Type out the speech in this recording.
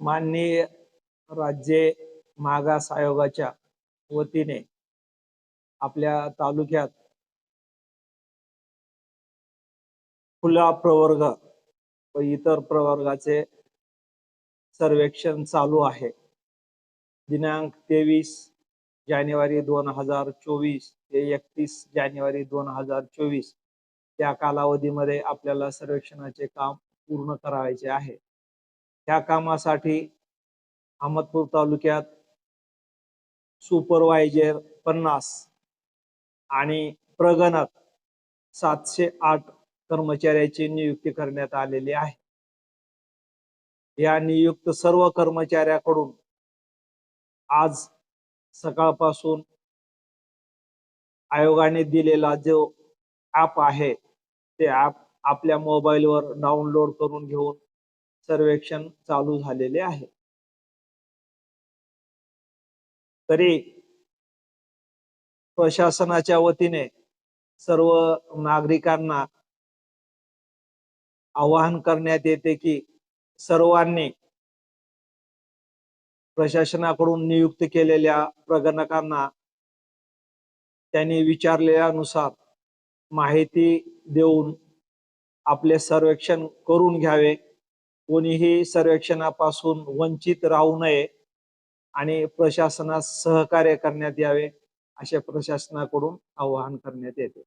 माननीय राज्य मागास आयोगाच्या वतीने आपल्या तालुक्यात खुला प्रवर्ग व इतर प्रवर्गाचे सर्वेक्षण चालू आहे. दिनांक तेवीस जानेवारी दोन हजार चोवीस ते एकतीस जानेवारी दोन हजार चोवीस या कालावधीमध्ये आपल्याला सर्वेक्षणाचे काम पूर्ण करायचे आहे. ह्या कामासाठी अहमदपूर तालुक्यात सुपरवायझर पन्नास आणि प्रगणक सातशे आठ कर्मचाऱ्याची नियुक्ती करण्यात आलेली आहे. या नियुक्त सर्व कर्मचाऱ्याकडून आज सकाळपासून आयोगाने दिलेला जो ॲप आहे ते ॲप आपल्या मोबाईलवर डाउनलोड करून घेऊन सर्वेक्षण चालू झालेले आहे. तरी प्रशासनाच्या वतीने सर्व नागरिकांना आवाहन करण्यात येते की सर्वांनी प्रशासनाकडून नियुक्त केलेल्या प्रगणकांना त्यांनी विचारलेल्यानुसार माहिती देऊन आपले सर्वेक्षण करून घ्यावे. कोणीही सर्वेक्षणापासून वंचित राहू नये आणि प्रशासनास सहकार्य करण्यात यावे असे प्रशासनाकडून आवाहन करण्यात येते.